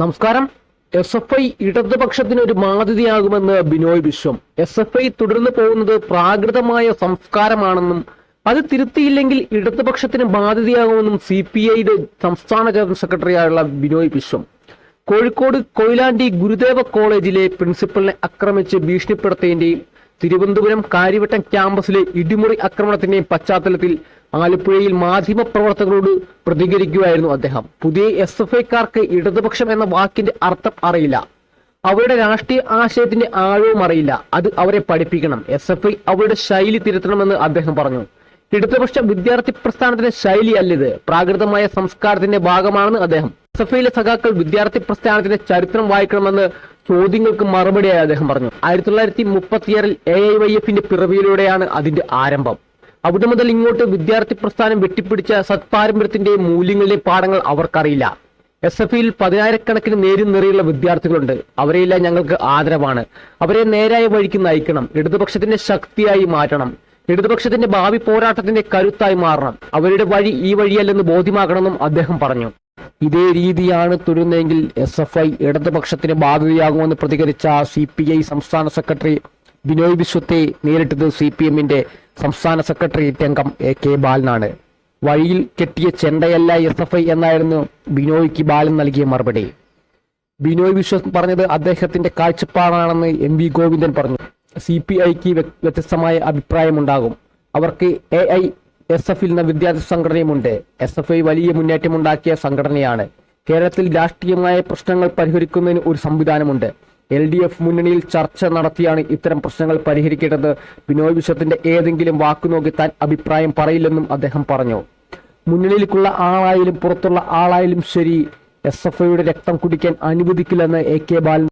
നമസ്കാരം. S F I ഇടതുപക്ഷത്തിന് ഒരു മാതൃകയാകുമെന്ന് Binoy Viswam. S F I തുടർന്നു പോകുന്നത് പ്രാകൃതമായ സംസ്കാരമാണെന്നും അത് തിരുത്തിയില്ലെങ്കിൽ ഇടതുപക്ഷത്തിന് ബാധ്യതയാകുമെന്നും സി പി ഐയുടെ സംസ്ഥാന ജനറൽ സെക്രട്ടറിയായുള്ള ബിനോയ് വിശ്വം. കോഴിക്കോട് കൊയിലാണ്ടി ഗുരുദേവ കോളേജിലെ പ്രിൻസിപ്പലിനെ ആക്രമിച്ച് ഭീഷണിപ്പെടുത്തിയതിന്റെയും തിരുവനന്തപുരം കാര്യവട്ടം ക്യാമ്പസിലെ ഇടിമുറി ആക്രമണത്തിന്റെയും പശ്ചാത്തലത്തിൽ ആലപ്പുഴയിൽ മാധ്യമപ്രവർത്തകരോട് പ്രതികരിക്കുകയായിരുന്നു അദ്ദേഹം. പുതിയ എസ് എഫ് ഐക്കാർക്ക് ഇടതുപക്ഷം എന്ന വാക്കിന്റെ അർത്ഥം അറിയില്ല. അവരുടെ രാഷ്ട്രീയ ആശയത്തിന്റെ ആഴവും അറിയില്ല. അത് അവരെ പഠിപ്പിക്കണം. എസ് എഫ് ഐ അവരുടെ ശൈലി തിരുത്തണമെന്ന് അദ്ദേഹം പറഞ്ഞു. ഇടതുപക്ഷ വിദ്യാർത്ഥി പ്രസ്ഥാനത്തിന്റെ ശൈലി അല്ലിത് പ്രാകൃതമായ സംസ്കാരത്തിന്റെ ഭാഗമാണെന്ന് അദ്ദേഹം. എസ് എഫ് ഐയിലെ സഖാക്കൾ വിദ്യാർത്ഥി പ്രസ്ഥാനത്തിന്റെ ചരിത്രം വായിക്കണമെന്ന് ചോദ്യങ്ങൾക്ക് മറുപടിയായി അദ്ദേഹം പറഞ്ഞു. ആയിരത്തി തൊള്ളായിരത്തി മുപ്പത്തിയാറിൽ എ ഐ വൈ എഫിന്റെ പിറവിയിലൂടെയാണ് അതിന്റെ ആരംഭം. അവിടെ മുതൽ ഇങ്ങോട്ട് വിദ്യാർത്ഥി പ്രസ്ഥാനം വെട്ടിപ്പിടിച്ച സത്പാരമ്പര്യത്തിന്റെ മൂല്യങ്ങളുടെയും പാഠങ്ങൾ അവർക്കറിയില്ല. എസ് എഫ് ഇയിൽ പതിനായിരക്കണക്കിന് നേരും നിറയുള്ള വിദ്യാർത്ഥികളുണ്ട്. അവരെയെല്ലാം ഞങ്ങൾക്ക് ആദരവാണ്. അവരെ നേരായ വഴിക്ക് നയിക്കണം. ഇടതുപക്ഷത്തിന്റെ ശക്തിയായി മാറ്റണം. ഇടതുപക്ഷത്തിന്റെ ഭാവി പോരാട്ടത്തിന്റെ കരുത്തായി മാറണം. അവരുടെ വഴി ഈ വഴിയല്ലെന്ന് ബോധ്യമാകണമെന്നും അദ്ദേഹം പറഞ്ഞു. ഇതേ രീതിയാണ് തുടരുന്നതെങ്കിൽ എസ് എഫ് ഐ ഇടതുപക്ഷത്തിന് ബാധ്യതയാകുമെന്ന് പ്രതികരിച്ച സി പി ഐ സംസ്ഥാന സെക്രട്ടറി ബിനോയ് വിശ്വത്തെ നേരിട്ടത് സി പി എമ്മിന്റെ സംസ്ഥാന സെക്രട്ടേറിയറ്റ് അംഗം എ കെ ബാലനാണ്. വഴിയിൽ കെട്ടിയ ചെണ്ടയല്ല എസ് എഫ് ഐ എന്നായിരുന്നു ബിനോയ്ക്ക് ബാലൻ നൽകിയ മറുപടി. ബിനോയ് വിശ്വസ് പറഞ്ഞത് അദ്ദേഹത്തിന്റെ കാഴ്ചപ്പാടാണെന്ന് എം വി ഗോവിന്ദൻ പറഞ്ഞു. സി പി ഐക്ക് വ്യത്യസ്തമായ അഭിപ്രായമുണ്ടാകും. അവർക്ക് എ ഐ എസ് എഫിൽ എന്ന വിദ്യാർത്ഥി സംഘടനയുമുണ്ട്. എസ് എഫ് ഐ വലിയ മുന്നേറ്റമുണ്ടാക്കിയ സംഘടനയാണ്. കേരളത്തിൽ രാഷ്ട്രീയമായ പ്രശ്നങ്ങൾ പരിഹരിക്കുന്നതിന് ഒരു സംവിധാനമുണ്ട്. എൽ ഡി എഫ് മുന്നണിയിൽ ചർച്ച നടത്തിയാണ് ഇത്തരം പ്രശ്നങ്ങൾ പരിഹരിക്കേണ്ടത്. ബിനോയ് വിശ്വത്തിന്റെ ഏതെങ്കിലും വാക്കു നോക്കി താൻ അഭിപ്രായം പറയില്ലെന്നും അദ്ദേഹം പറഞ്ഞു. മുന്നണിയിലേക്കുള്ള ആളായാലും പുറത്തുള്ള ആളായാലും ശരി. എസ് എഫ് ഐയുടെ രക്തം കുടിക്കാൻ അനുവദിക്കില്ലെന്ന് എ കെ ബാലൻ